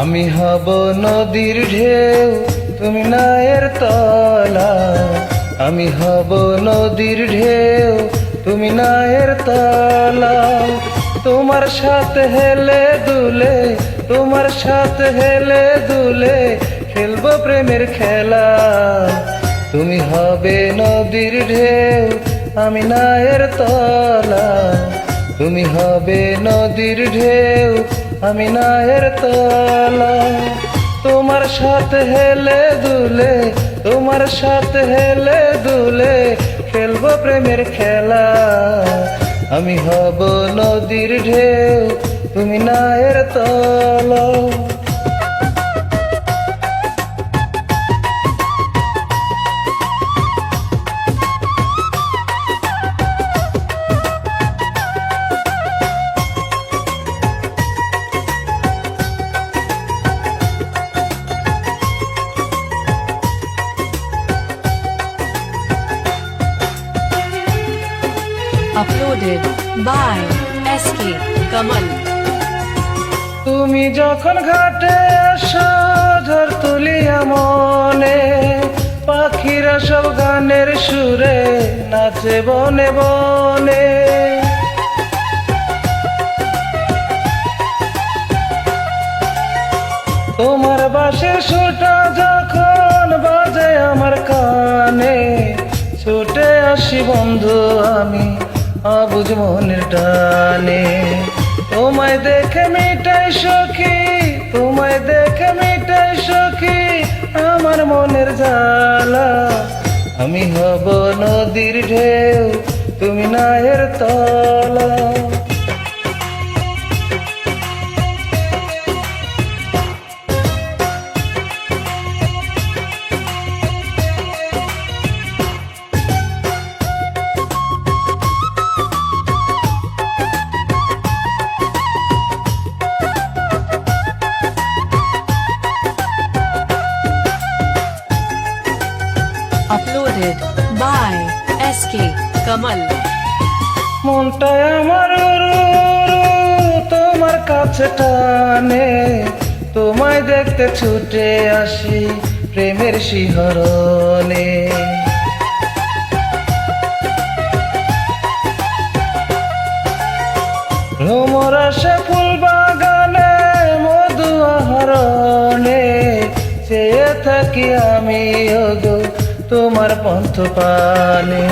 আমি হব নদীর ঢেউ, তুমি নায়ের তলা। আমি হব নদীর ঢেউ, তুমি নায়ের তলা। তোমার সাথে হেলে দুলে, তোমার সাথে হেলে দুলে খেলব প্রেমের খেলা। তুমি হবে নদীর ঢেউ, আমি নায়ের তলা। তুমি হবে নদীর ঢেউ আমি নায়ের তলা, তোমার সাথে হেলে দুলে, তোমার সাথে হেলে দুলে খেলব প্রেমের খেলা। আমি হব নদীর ঢেউ, তুমি নায়ের তলা। Uploaded by SK Kamal. তুমি যখন ঘাটে আসো, ঝড় তুলিয়া মনে পাখিরা সব গানের সুরে নাচে বনে বনে তোমার বাসের সুরটা অবুঝ মনের টানে। তোমায় দেখে মিটাই সখী, তোমায় দেখে মিটাই সখী, আমার মনের জ্বালা। আমি হব নদীর ঢেউ, তুমি নায়ের তলা। Uploaded by SK Kamal. মনটায় আমার তোমার কাছে টানে তোমায় দেখতে ছুটে আসি প্রেমের শিহরণে ভ্রমর আসে ফুল বাগানে মধু আহরণে, চেয়ে থাকি আমি ওগো তোমার পন্থ পানে।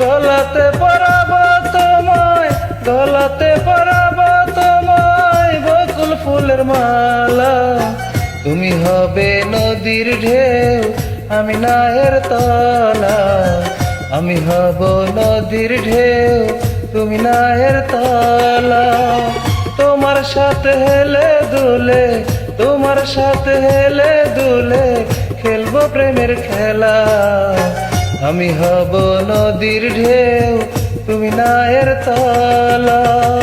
গলাতে পরাব তোমায় গলাতে পরাব তোমায়, বকুল ফুলের মালা। তুমি হবে নদীর ঢেউ, আমি নায়ের তলা। আমি হব নদীর ঢেউ, তুমি নায়ের তলা। তোমার সাথে হেলে দুলে, তোমার সাথে হেলে দুলে খেলব প্রেমের খেলা। আমি হব নদীর ঢেউ তুমি নায়ের তলা।